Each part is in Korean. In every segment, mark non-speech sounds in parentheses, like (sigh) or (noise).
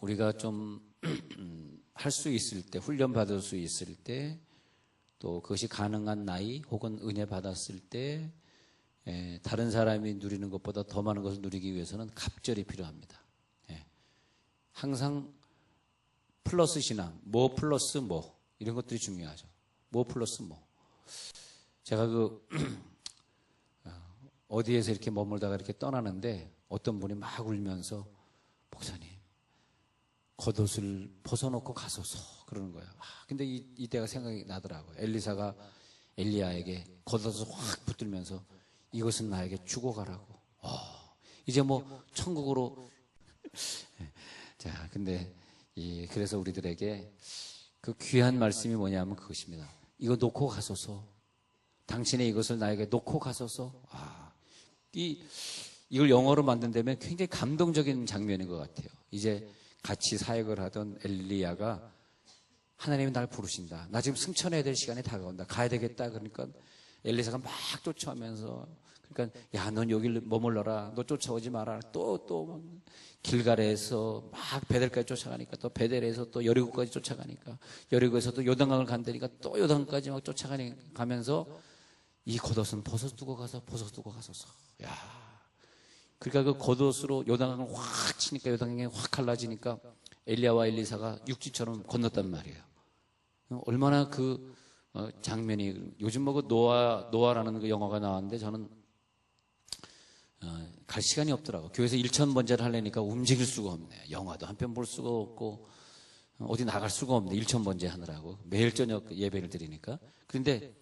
우리가 좀 할 수 있을 때, 훈련 받을 수 있을 때, 또 그것이 가능한 나이 혹은 은혜 받았을 때, 에, 다른 사람이 누리는 것보다 더 많은 것을 누리기 위해서는 갑절이 필요합니다. 예. 항상 플러스 신앙, 뭐 플러스 뭐 이런 것들이 중요하죠. 뭐 플러스 뭐. 제가 그 (clears throat) 어디에서 이렇게 머물다가 이렇게 떠나는데 어떤 분이 막 울면서 목사님 겉옷을 벗어놓고 가소서 그러는 거예요. 아, 근데 이, 이때가 생각이 나더라고요. 엘리사가 엘리야에게 겉옷을 확 붙들면서 이것은 나에게 주고 가라고. 어, 이제 뭐 천국으로 자 근데 이 그래서 우리들에게 그 귀한 말씀이 뭐냐면 그것입니다. 이거 놓고 가소서. 당신의 이것을 나에게 놓고 가소서. 아, 이 이걸 영어로 만든다면 굉장히 감동적인 장면인 것 같아요. 이제 같이 사역을 하던 엘리야가 하나님이 날 부르신다. 나 지금 승천해야 될 시간이 다가온다. 가야 되겠다. 그러니까 엘리사가 막 쫓아오면서 그러니까 야, 넌 여기를 머물러라. 너 쫓아오지 마라. 또 또 길가에서 막 베델까지 쫓아가니까 또 베델에서 또 여리고까지 쫓아가니까 여리고에서 또 요단강을 간다니까 또 요단까지 막 쫓아가니 가면서 이 겉옷은 벗어 두고 가서 벗어 두고 가소서. 야. 그러니까 그 겉옷으로 요단강을 확 치니까 요단강이 확 갈라지니까 엘리야와 엘리사가 육지처럼 건넜단 말이에요. 얼마나 그 어, 장면이 요즘 뭐그 노아 노아라는 그 영화가 나왔는데 저는 어, 갈 시간이 없더라고. 교회에서 일천 번째를 하려니까 움직일 수가 없네. 영화도 한 편 볼 수가 없고 어, 어디 나갈 수가 없네. 일천 번째 하느라고 매일 저녁 예배를 드리니까. 그런데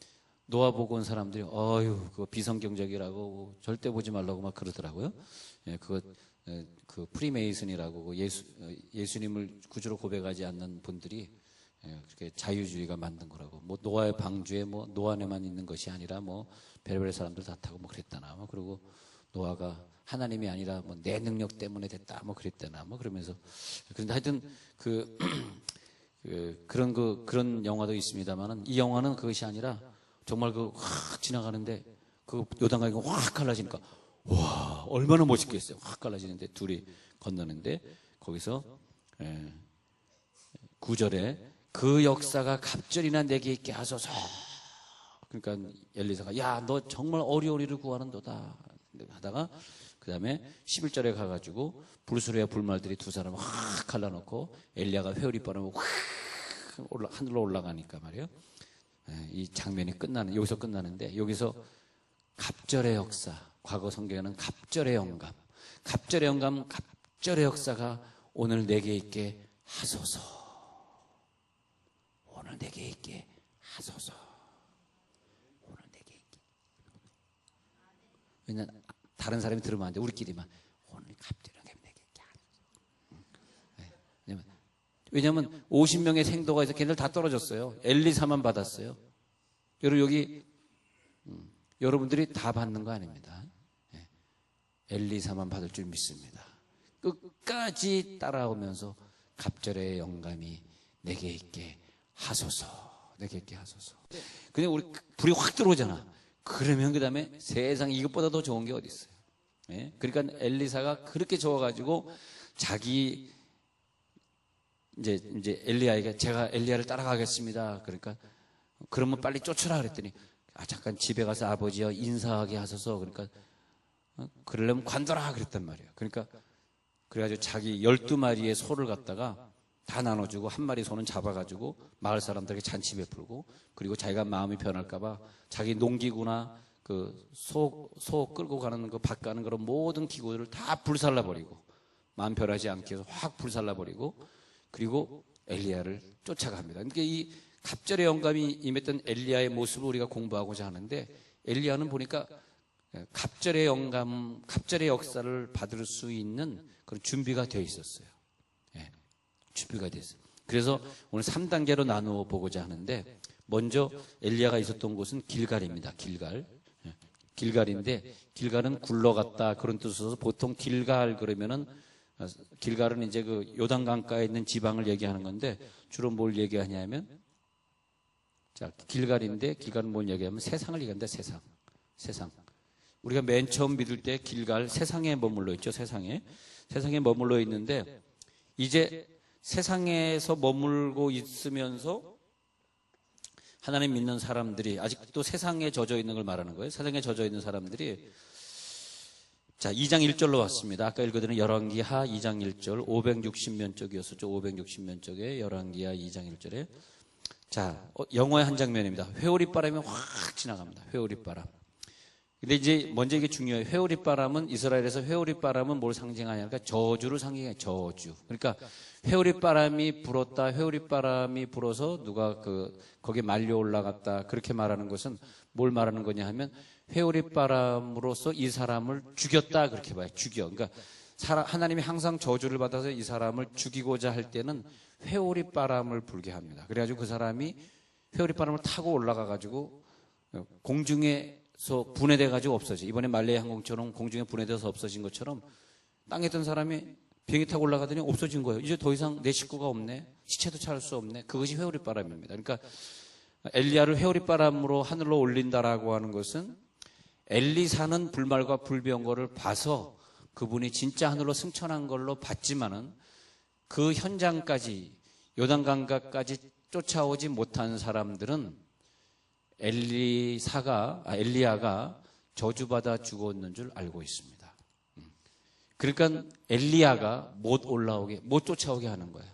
노아 보고 온 사람들이 어유 그거 비성경적이라고 절대 보지 말라고 막 그러더라고요. 예, 그거 그 프리메이슨이라고 그 예수 예수님을 구주로 고백하지 않는 분들이 예, 그렇게 자유주의가 만든 거라고. 뭐 노아의 방주에 뭐 노아에만 있는 것이 아니라 뭐 별별 사람들 다 타고 뭐 그랬다나. 뭐 그리고 노아가 하나님이 아니라 뭐 내 능력 때문에 됐다. 뭐 그랬다나. 뭐 그러면서 그런데 하여튼 그, (clears throat) 그 그런 그 그런 영화도 있습니다만은 이 영화는 그것이 아니라 정말 그 확 지나가는데 그 요단강이 확 갈라지니까 와 얼마나 멋있겠어요. 확 갈라지는데 둘이 건너는데 거기서 예, 구절에 그 역사가 갑절이나 내게 있게 하소서. 그러니까 엘리사가 야 너 정말 어리어리를 구하는도다 하다가 그 다음에 11절에 가가지고 불수레와 불말들이 두 사람을 확 갈라놓고 엘리야가 회오리 바람을 확 올라, 하늘로 올라가니까 말이에요. 예, 이 장면이 끝나는 여기서 끝나는데 여기서 갑절의 역사 과거 성경에는 갑절의 영감. 갑절의 영감 갑절의 역사가 오늘 내게 있게 하소서. 오늘 내게 있게 하소서. 오늘 내게 있게. 왜냐 다른 사람이 들으면 안 돼. 우리끼리만. 오늘 갑절의 영감 내게 있게 하소서 네. 왜냐면 50명의 생도가 있어 걔들 다 떨어졌어요. 엘리사만 받았어요. 여러분 여기 음, 여러분들이 다 받는 거 아닙니다. 네. 엘리사만 받을 줄 믿습니다. 끝까지 따라오면서 갑절의 영감이 내게 있게 하소서. 내게 있게 하소서. 그냥 우리 불이 확 들어오잖아. 그러면 그 다음에 세상 이것보다 더 좋은 게 어디 있어요? 예? 그러니까 엘리사가 그렇게 좋아가지고 자기 이제 이제 엘리야에게 제가 엘리야를 따라가겠습니다. 그러니까 그러면 빨리 쫓으라 그랬더니 아 잠깐 집에 가서 아버지여 인사하게 하소서 그러니까 어? 그러려면 관둬라 그랬단 말이에요. 그러니까 그래가지고 자기 열두 마리의 소를 갖다가 다 나눠주고 한 마리 소는 잡아가지고 마을 사람들에게 잔치 베풀고 그리고 자기가 마음이 변할까봐 자기 농기구나 그 소 소 끌고 가는 그 밭 가는 그런 모든 기구들을 다 불살라 버리고 마음 변하지 않게 해서 확 불살라 버리고 그리고 엘리야를 쫓아갑니다. 그러니까 이 갑절의 영감이 임했던 엘리야의 모습을 우리가 공부하고자 하는데 엘리야는 보니까 갑절의 영감, 갑절의 역사를 받을 수 있는 그런 준비가 되어 있었어요. 예, 준비가 됐어요. 그래서 오늘 3단계로 나누어 보고자 하는데 먼저 엘리야가 있었던 곳은 길갈입니다. 길갈. 예, 길갈인데 길갈은 굴러갔다 그런 뜻으로 보통 길갈 그러면은 길갈은 이제 그 요단강가에 있는 지방을 얘기하는 건데 주로 뭘 얘기하냐면 자 길갈인데 길갈은 뭘 얘기하면 세상을 얘기한다 세상. 세상. 우리가 맨 처음 믿을 때 길갈 세상에 머물러 있죠 세상에. 세상에 머물러 있는데 이제 세상에서 머물고 있으면서 하나님 믿는 사람들이 아직도 세상에 젖어 있는 걸 말하는 거예요. 세상에 젖어 있는 사람들이 자, 2장 1절로 왔습니다. 아까 읽어드린 열왕기하 2장 1절 560면 쪽이었었죠. 560면 쪽에 열왕기하 2장 1절에 자, 어, 영화의 한 장면입니다. 회오리 바람이 확 지나갑니다. 회오리 바람. 근데 이제 먼저 이게 중요해요. 회오리 바람은 이스라엘에서 회오리 바람은 뭘 상징하냐니까 저주를 상징해 저주. 그러니까 회오리 바람이 불었다. 회오리 바람이 불어서 누가 그 거기 말려 올라갔다. 그렇게 말하는 것은 뭘 말하는 거냐 하면 회오리 바람으로서 이 사람을 죽였다 그렇게 봐요. 죽여. 그러니까 하나님이 항상 저주를 받아서 이 사람을 죽이고자 할 때는 회오리 바람을 불게 합니다. 그래가지고 그 사람이 회오리 바람을 타고 올라가 가지고 공중에서 분해돼 가지고 없어져. 이번에 말레이 항공처럼 공중에 분해돼서 없어진 것처럼 땅에 있던 사람이 비행기 타고 올라가더니 없어진 거예요. 이제 더 이상 내 식구가 없네. 시체도 찾을 수 없네. 그것이 회오리 바람입니다. 그러니까 엘리야를 회오리 바람으로 하늘로 올린다라고 하는 것은 엘리사는 불말과 불병거를 봐서 그분이 진짜 하늘로 승천한 걸로 봤지만은 그 현장까지 요단강가까지 쫓아오지 못한 사람들은 엘리사가 아, 엘리야가 저주받아 죽었는 줄 알고 있습니다. 음. 그러니까 엘리야가 못 올라오게 못 쫓아오게 하는 거예요.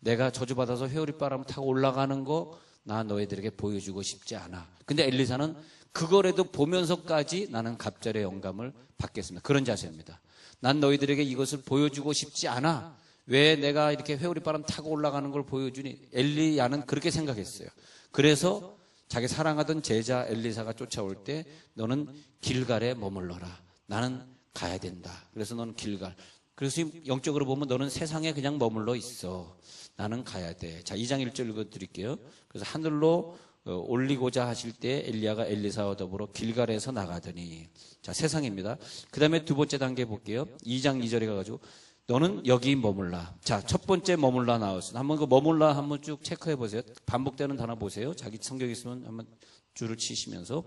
내가 저주받아서 회오리 바람 타고 올라가는 거 나 너희들에게 보여주고 싶지 않아. 근데 엘리사는 그거라도 보면서까지 나는 갑절의 영감을 받겠습니다. 그런 자세입니다. 난 너희들에게 이것을 보여주고 싶지 않아. 왜 내가 이렇게 회오리 바람 타고 올라가는 걸 보여주니? 엘리야는 그렇게 생각했어요. 그래서 자기 사랑하던 제자 엘리사가 쫓아올 때 너는 길갈에 머물러라. 나는 가야 된다. 그래서 너는 길갈. 그래서 영적으로 보면 너는 세상에 그냥 머물러 있어. 나는 가야 돼. 자, 2장 1절 읽어 드릴게요. 그래서 하늘로 어, 올리고자 하실 때 엘리야가 엘리사와 더불어 길갈에서 나가더니 자, 세상입니다. 그다음에 두 번째 단계 볼게요. 2장 2절에 가 가지고 너는 여기 머물라. 자, 첫 번째 머물라 나왔어. 한번 그 머물라 한번 쭉 체크해 보세요. 반복되는 단어 보세요. 자기 성경 있으면 한번 줄을 치시면서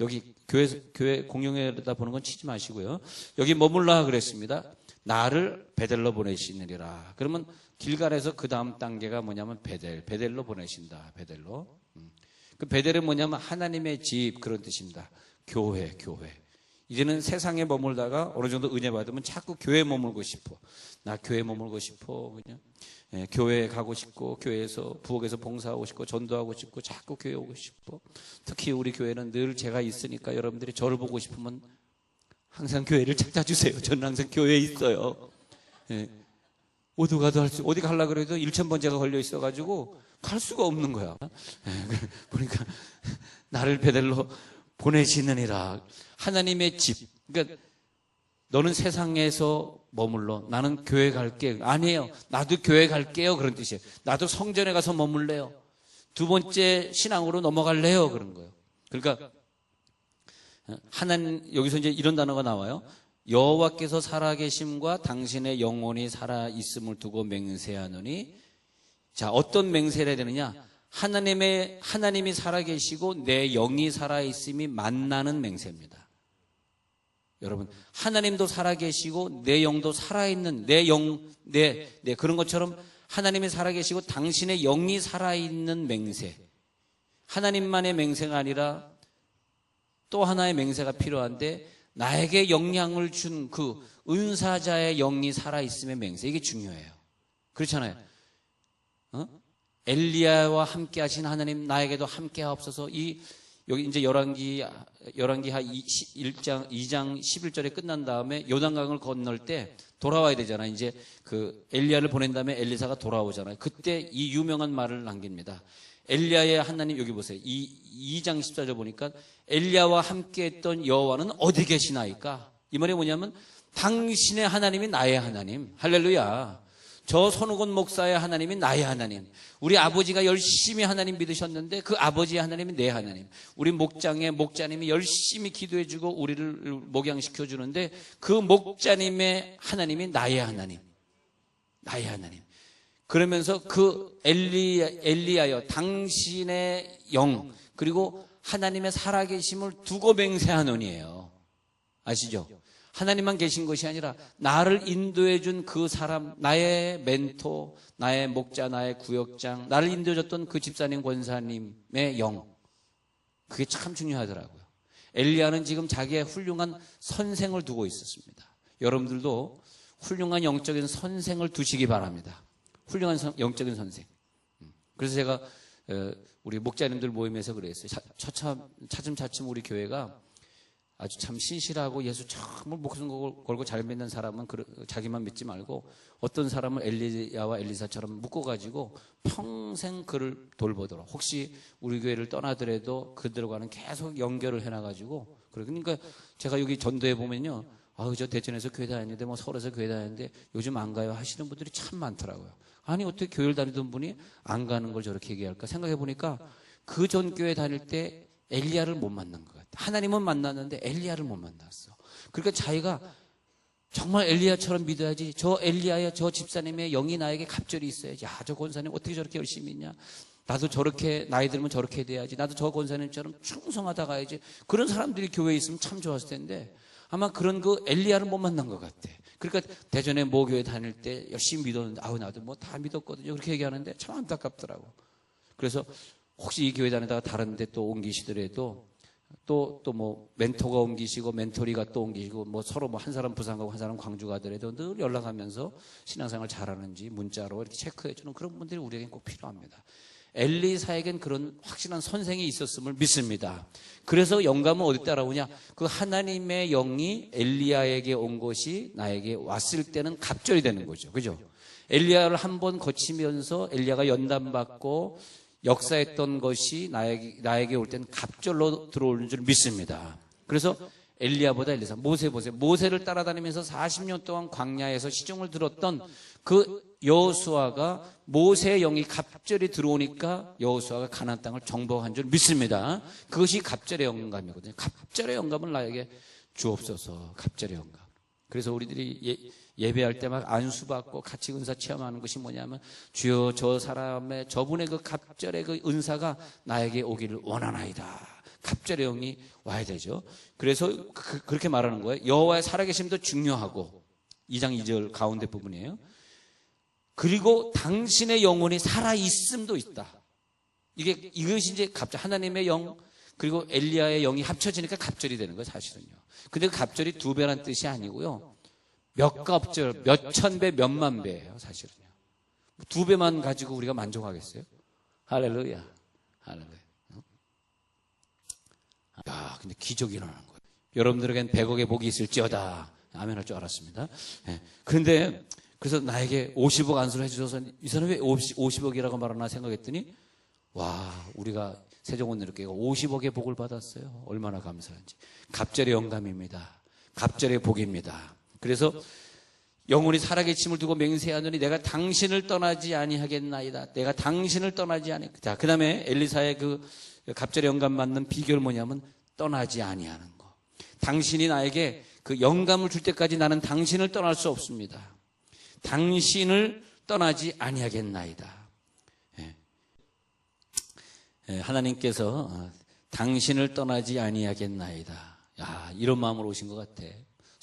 여기 교회 교회 공용에다 보는 건 치지 마시고요. 여기 머물라 그랬습니다. 나를 베델로 보내시느니라. 그러면 길갈에서 그 다음 단계가 뭐냐면 베델, 베델로 보내신다. 베델로. 음. 그 베델은 뭐냐면 하나님의 집 그런 뜻입니다. 교회, 교회. 이제는 세상에 머물다가 어느 정도 은혜 받으면 자꾸 교회에 머물고 싶어. 나 교회에 머물고 싶어. 그냥. 예, 교회에 가고 싶고, 교회에서, 부엌에서 봉사하고 싶고, 전도하고 싶고, 자꾸 교회 오고 싶어. 특히 우리 교회는 늘 제가 있으니까 여러분들이 저를 보고 싶으면 항상 교회를 찾아주세요. 저는 항상 교회에 있어요. 예. 어디 가도 할 수, 어디 가려 그래도 1천번째가 걸려 있어가지고 갈 수가 없는 거야. 예, 보니까 (laughs) 나를 베델로 보내시느니라. 하나님의 집. 그러니까 너는 세상에서 머물러. 나는 교회 갈게. 아니에요. 나도 교회 갈게요. 그런 뜻이에요. 나도 성전에 가서 머물래요. 두 번째 신앙으로 넘어갈래요. 그런 거예요. 그러니까 하나님 여기서 이제 이런 단어가 나와요. 여호와께서 살아계심과 당신의 영혼이 살아 있음을 두고 맹세하노니 자 어떤 맹세를 해야 되느냐 하나님의 하나님이 살아계시고 내 영이 살아 있음이 만나는 맹세입니다. 여러분 하나님도 살아계시고 내 영도 살아 있는 내 영내 네, 그런 것처럼 하나님이 살아계시고 당신의 영이 살아 있는 맹세 하나님만의 맹세가 아니라 또 하나의 맹세가 필요한데 나에게 영향을 준 그 은사자의 영이 살아있음의 맹세. 이게 중요해요. 그렇잖아요. 어? 엘리야와 함께 하신 하나님 나에게도 함께 하옵소서. 이 여기 이제 열왕기 열왕기 하 1장 2장 11절에 끝난 다음에 요단강을 건널 때 돌아와야 되잖아. 이제 그 엘리야를 보낸 다음에 엘리사가 돌아오잖아요. 그때 이 유명한 말을 남깁니다. 엘리야의 하나님 여기 보세요. 이 2장 14절 보니까 엘리야와 함께 했던 여호와는 어디 계시나이까? 이 말이 뭐냐면 당신의 하나님이 나의 하나님. 할렐루야. 저 손우건 목사의 하나님이 나의 하나님. 우리 아버지가 열심히 하나님 믿으셨는데 그 아버지의 하나님이 내 하나님. 우리 목장의 목자님이 열심히 기도해주고 우리를 목양시켜 주는데 그 목자님의 하나님이 나의 하나님. 나의 하나님. 그러면서 그 엘리, 엘리야여 당신의 영 그리고 하나님의 살아계심을 두고 맹세하노니에요. 아시죠? 하나님만 계신 것이 아니라 나를 인도해 준 그 사람, 나의 멘토, 나의 목자, 나의 구역장, 나를 인도해 줬던 그 집사님, 권사님의 영. 그게 참 중요하더라고요. 엘리야는 지금 자기의 훌륭한 선생을 두고 있었습니다. 여러분들도 훌륭한 영적인 선생을 두시기 바랍니다. 훌륭한 선- 영적인 선생. 음. 그래서 제가 어, 우리 목자님들 모임에서 그랬어요. 차- 차차, 차츰차츰 우리 교회가 아주 참 신실하고 예수 정말 목숨 걸- 걸고 잘 믿는 사람은 자기만 믿지 말고 어떤 사람은 엘리야와 엘리사처럼 묶어가지고 평생 그를 돌보도록 혹시 우리 교회를 떠나더라도 그들과는 계속 연결을 해놔가지고. 그러니까 제가 여기 전도에 보면요. 아우 저 대전에서 교회 다녔는데 뭐 서울에서 교회 다녔는데 요즘 안 가요 하시는 분들이 참 많더라고요. 아니 어떻게 교회를 다니던 분이 안 가는 걸 저렇게 얘기할까 생각해 보니까 그 전 교회 다닐 때 엘리야를 못 만난 것 같아. 하나님은 만났는데 엘리야를 못 만났어. 그러니까 자기가 정말 엘리야처럼 믿어야지. 저 엘리야의 저 집사님의 영이 나에게 갑절이 있어야지. 야, 저 권사님 어떻게 저렇게 열심히 있냐? 나도 저렇게 나이 들면 저렇게 돼야지. 나도 저 권사님처럼 충성하다 가야지. 그런 사람들이 교회에 있으면 참 좋았을 텐데 아마 그런 그 엘리야를 못 만난 것 같아. 그러니까 대전에 모교회 다닐 때 열심히 믿었는데 아우 나도 뭐 다 믿었거든요. 그렇게 얘기하는데 참 안타깝더라고. 그래서 혹시 이 교회 다니다가 다른 데 또 옮기시더라도 또 또 뭐 멘토가 옮기시고 멘토리가 또 옮기시고 뭐 서로 뭐 한 사람 부산 가고 한 사람 광주 가더라도 늘 연락하면서 신앙생활 잘하는지 문자로 이렇게 체크해 주는 그런 분들이 우리에겐 꼭 필요합니다. 엘리사에겐 그런 확실한 선생이 있었음을 믿습니다. 그래서 영감은 어디 따라오냐? 그 하나님의 영이 엘리야에게 온 것이 나에게 왔을 때는 갑절이 되는 거죠. 그죠? 엘리야를 한 번 거치면서 엘리야가 연단받고 역사했던 것이 나에게, 나에게 올 때는 갑절로 들어오는 줄 믿습니다. 그래서 엘리야보다 엘리사, 모세 보세요. 모세를 따라다니면서 40년 동안 광야에서 시종을 들었던 그 여호수아가 모세의 영이 갑절이 들어오니까 여호수아가 가나안 땅을 정복한 줄 믿습니다. 그것이 갑절의 영감이거든요. 갑절의 영감을 나에게 주옵소서. 갑절의 영감. 그래서 우리들이 예, 배할 때 막 안수받고 같이 은사 체험하는 것이 뭐냐면 주여 저 사람의 저분의 그 갑절의 그 은사가 나에게 오기를 원하나이다. 갑절의 영이 와야 되죠. 그래서 그, 그렇게 말하는 거예요. 여호와의 살아계심도 중요하고 2장 2절 가운데 부분이에요. 그리고 당신의 영혼이 살아 있음도 있다. 이게 이것이 이제 갑절 하나님의 영 그리고 엘리야의 영이 합쳐지니까 갑절이 되는 거예요, 사실은요. 근데 그 갑절이 두 배란 뜻이 아니고요. 몇 갑절, 몇 천 배, 몇만 배예요, 사실은요. 두 배만 가지고 우리가 만족하겠어요? 할렐루야. 할렐루야. 야, 근데 기적이 일어나는 거예요. 여러분들에겐 100억의 복이 있을지어다. 아멘 할 줄 알았습니다. 예. 그런데 그래서 나에게 50억 안수를 해주셔서 이 사람이 왜 50억이라고 말하나 생각했더니 와, 우리가 세종원내교회가 50억의 복을 받았어요. 얼마나 감사한지. 갑절의 영감입니다. 갑절의 복입니다. 그래서 영혼이 살아계심을 두고 맹세하노니 내가 당신을 떠나지 아니하겠나이다. 내가 당신을 떠나지 아니. 자, 그다음에 엘리사의 그 갑절의 영감 맞는 비결 뭐냐면 떠나지 아니하는 거. 당신이 나에게 그 영감을 줄 때까지 나는 당신을 떠날 수 없습니다. 당신을 떠나지 아니하겠나이다. 예. 예, 하나님께서 어, 당신을 떠나지 아니하겠나이다. 야, 이런 마음으로 오신 것 같아.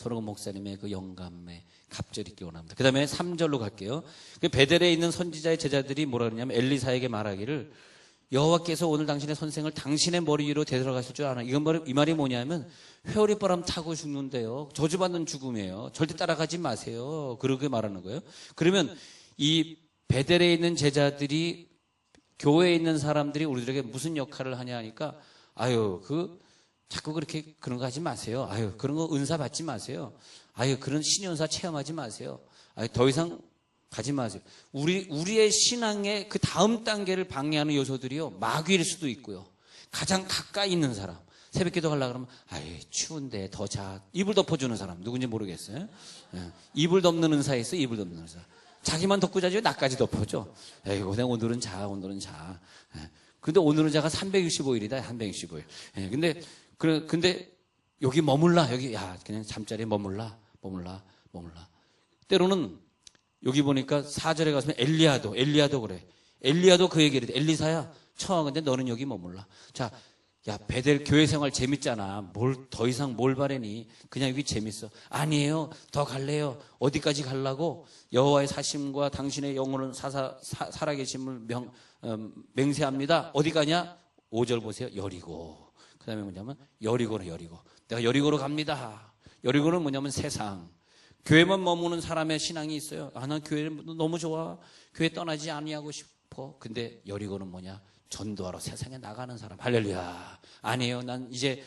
손흥원 목사님의 그 영감에 갑절이 있기 원합니다. 그 다음에 3절로 갈게요. 그 베델에 있는 선지자의 제자들이 뭐라 그러냐면 엘리사에게 말하기를 여호와께서 오늘 당신의 선생을 당신의 머리 위로 되돌아가실 줄 아나. 이건 말, 이 말이 뭐냐면 회오리 바람 타고 죽는데요. 저주받는 죽음이에요. 절대 따라가지 마세요. 그렇게 말하는 거예요. 그러면 이 베델에 있는 제자들이 교회에 있는 사람들이 우리들에게 무슨 역할을 하냐 하니까 아유 그 자꾸 그렇게 그런 거 하지 마세요. 아유 그런 거 은사 받지 마세요. 아유 그런 신연사 체험하지 마세요. 아유 더 이상 가지 마세요. 우리 우리의 신앙의 그 다음 단계를 방해하는 요소들이요 마귀일 수도 있고요. 가장 가까이 있는 사람 새벽 기도 가려 그러면 아유 추운데 더 자 이불 덮어주는 사람 누군지 모르겠어요. 예. 이불 덮는 은사 있어 이불 덮는 은사. 자기만 덮고 자죠 나까지 덮어줘. 에이고 내가 오늘은 자 오늘은 자. 예. 근데 오늘은 자가 365일이다 365일. 예. 근데 그 근데 여기 머물라 여기 야 그냥 잠자리에 머물라 머물라 머물라. 때로는 여기 보니까 4절에 가서면 엘리야도, 엘리야도 그래. 엘리야도 그 얘기를 해. 엘리사야, 청하건데 너는 여기 머물라. 자, 야, 베델 교회 생활 재밌잖아. 뭘 더 이상 뭘 바래니? 그냥 여기 재밌어. 아니에요. 더 갈래요. 어디까지 갈라고? 여호와의 사심과 당신의 영혼은 사사, 사, 살아계심을 명, 어, 맹세합니다. 어디 가냐? 5절 보세요. 여리고. 그 다음에 뭐냐면 여리고는 여리고. 내가 여리고로 갑니다. 여리고는 뭐냐면 세상. 교회만 머무는 사람의 신앙이 있어요. 아, 난 교회 너무 좋아. 교회 떠나지 아니하고 싶어. 근데 여리고는 뭐냐? 전도하러 세상에 나가는 사람. 할렐루야. 아니에요. 난 이제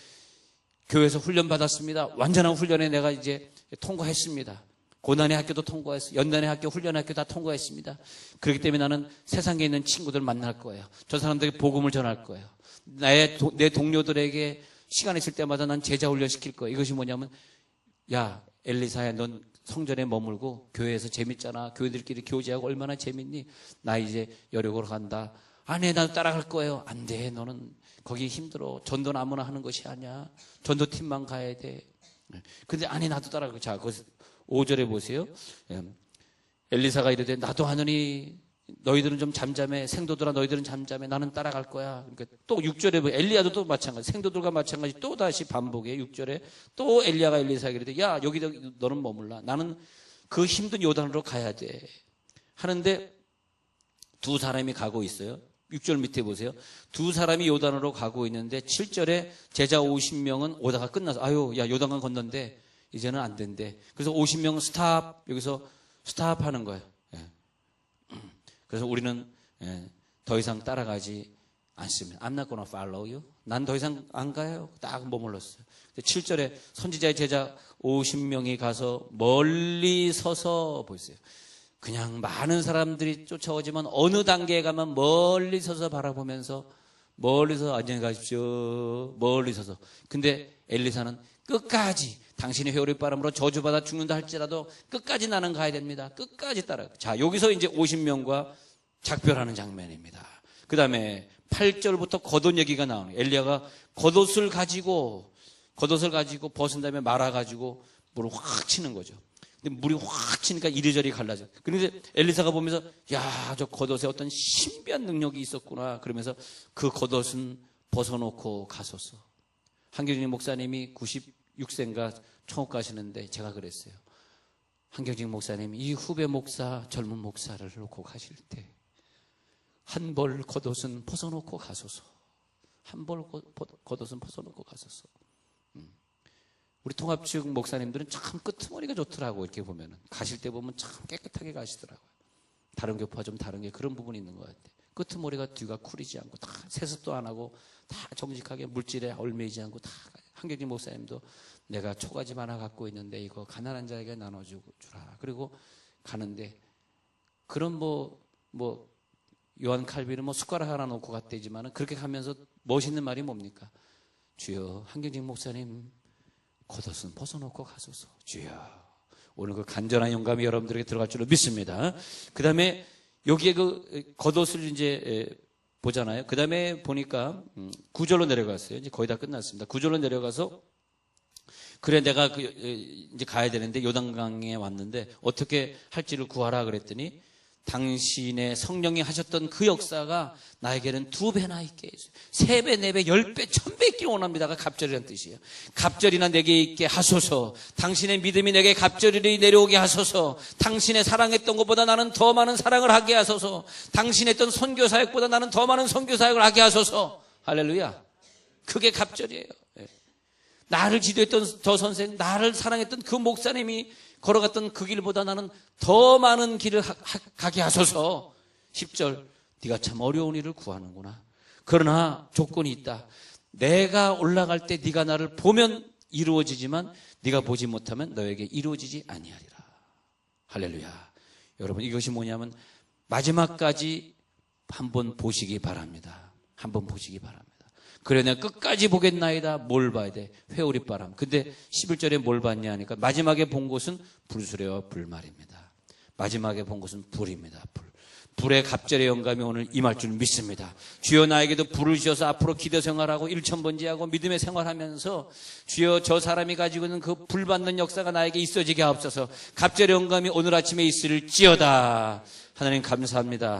교회에서 훈련 받았습니다. 완전한 훈련에 내가 이제 통과했습니다. 고난의 학교도 통과했어. 연단의 학교, 훈련의 학교 다 통과했습니다. 그렇기 때문에 나는 세상에 있는 친구들 만날 거예요. 저 사람들에게 복음을 전할 거예요. 나의 도- 내 동료들에게 시간 있을 때마다 난 제자 훈련 시킬 거예요. 이것이 뭐냐면 야 엘리사야 넌 성전에 머물고 교회에서 재밌잖아. 교회들끼리 교제하고 얼마나 재밌니? 나 이제 여력으로 간다. 아니 나도 따라갈 거예요. 안 돼. 너는 거기 힘들어. 전도는 아무나 하는 것이 아니야. 전도팀만 가야 돼. 근데 아니 나도 따라가고 자 거기서 5절에 보세요. 예. 엘리사가 이르되 나도 하느니 너희들은 좀 잠잠해 생도들아 너희들은 잠잠해 나는 따라갈 거야. 그러니까 또 6절에 보면 엘리야도 또 마찬가지 생도들과 마찬가지 또 다시 반복해 6절에 또 엘리야가 엘리사에게 이르되 야 여기 너는 머물라 나는 그 힘든 요단으로 가야 돼 하는데 두 사람이 가고 있어요. 6절 밑에 보세요. 두 사람이 요단으로 가고 있는데 7절에 제자 50명은 오다가 끝나서 아유 야 요단강 건넌데 이제는 안 된대. 그래서 50명은 스탑 여기서 스탑 하는 거예요. 예. 그래서 우리는 예, 더 이상 따라가지 않습니다. I'm not gonna follow you. 난 더 이상 안 가요. 딱 머물렀어요. 7절에 선지자의 제자 50명이 가서 멀리 서서 보세요. 그냥 많은 사람들이 쫓아오지만 어느 단계에 가면 멀리 서서 바라보면서 멀리서 안녕히 가십시오. 멀리 서서. 근데 엘리사는 끝까지 당신의 회오리 바람으로 저주받아 죽는다 할지라도 끝까지 나는 가야 됩니다. 끝까지 따라. 자, 여기서 이제 50명과 작별하는 장면입니다. 그 다음에 8절부터 겉옷 얘기가 나오는. 엘리야가 겉옷을 가지고 겉옷을 가지고 벗은 다음에 말아가지고 물을 확 치는 거죠. 근데 물이 확 치니까 이리저리 갈라져. 그런데 엘리사가 보면서 야, 저 겉옷에 어떤 신비한 능력이 있었구나. 그러면서 그 겉옷은 벗어놓고 가소서. 한경진 목사님이 96세인가 총업 가시는데 제가 그랬어요. 한경진 목사님이 이 후배 목사, 젊은 목사를 놓고 가실 때 한 벌 겉옷은 벗어놓고 가소서. 한 벌 겉옷은 벗어놓고 가소서. 우리 통합 측 목사님들은 참 끄트머리가 좋더라고 이렇게 보면은 가실 때 보면 참 깨끗하게 가시더라고요. 다른 교파 좀 다른 게 그런 부분이 있는 것 같아. 끄트머리가 뒤가 쿨이지 않고 다 세습도 안 하고 다 정직하게 물질에 얼매이지 않고 다 한경진 목사님도 내가 초가집 하나 갖고 있는데 이거 가난한 자에게 나눠주고 주라. 그리고 가는데 그런 뭐 뭐 요한 칼빈은 뭐 숟가락 하나 놓고 갔대지만은 그렇게 가면서 멋있는 말이 뭡니까? 주여 한경진 목사님 겉옷은 벗어놓고 가소서. 주여. 오늘 그 간절한 영감이 여러분들에게 들어갈 줄로 믿습니다. 그 다음에 여기에 그 겉옷을 이제 보잖아요. 그 다음에 보니까 음, 구절로 내려갔어요. 이제 거의 다 끝났습니다. 구절로 내려가서 그래 내가 그 이제 가야 되는데 요단강에 왔는데 어떻게 할지를 구하라 그랬더니 당신의 성령이 하셨던 그 역사가 나에게는 두 배나 있게 해주세요. 세 배, 네 배, 열 배, 천 배 있기를 원합니다가 갑절이라는 뜻이에요. 갑절이나 내게 있게 하소서. 당신의 믿음이 내게 갑절이 내려오게 하소서. 당신의 사랑했던 것보다 나는 더 많은 사랑을 하게 하소서. 당신 했던 선교 사역보다 나는 더 많은 선교 사역을 하게 하소서. 할렐루야. 그게 갑절이에요. 예. 나를 지도했던 저 선생, 나를 사랑했던 그 목사님이 걸어갔던 그 길보다 나는 더 많은 길을 하, 하, 가게 하소서. 10절. 네가 참 어려운 일을 구하는구나. 그러나 조건이 있다. 내가 올라갈 때 네가 나를 보면 이루어지지만 네가 보지 못하면 너에게 이루어지지 아니하리라. 할렐루야. 여러분 이것이 뭐냐면 마지막까지 한번 보시기 바랍니다. 한번 보시기 바랍니다. 내가 끝까지 보겠나이다. 뭘 봐야 돼? 회오리 바람. 근데 11절에 뭘 봤냐 하니까 마지막에 본 곳은 불수레와 불말입니다. 마지막에 본 곳은 불입니다. 불. 불의 갑절의 영감이 오늘 임할 줄 믿습니다. 주여 나에게도 불을 주셔서 앞으로 기도 생활하고 일천번지하고 믿음의 생활하면서 주여 저 사람이 가지고 있는 그 불 받는 역사가 나에게 있어지게 하옵소서. 갑절의 영감이 오늘 아침에 있을 지어다. 하나님 감사합니다.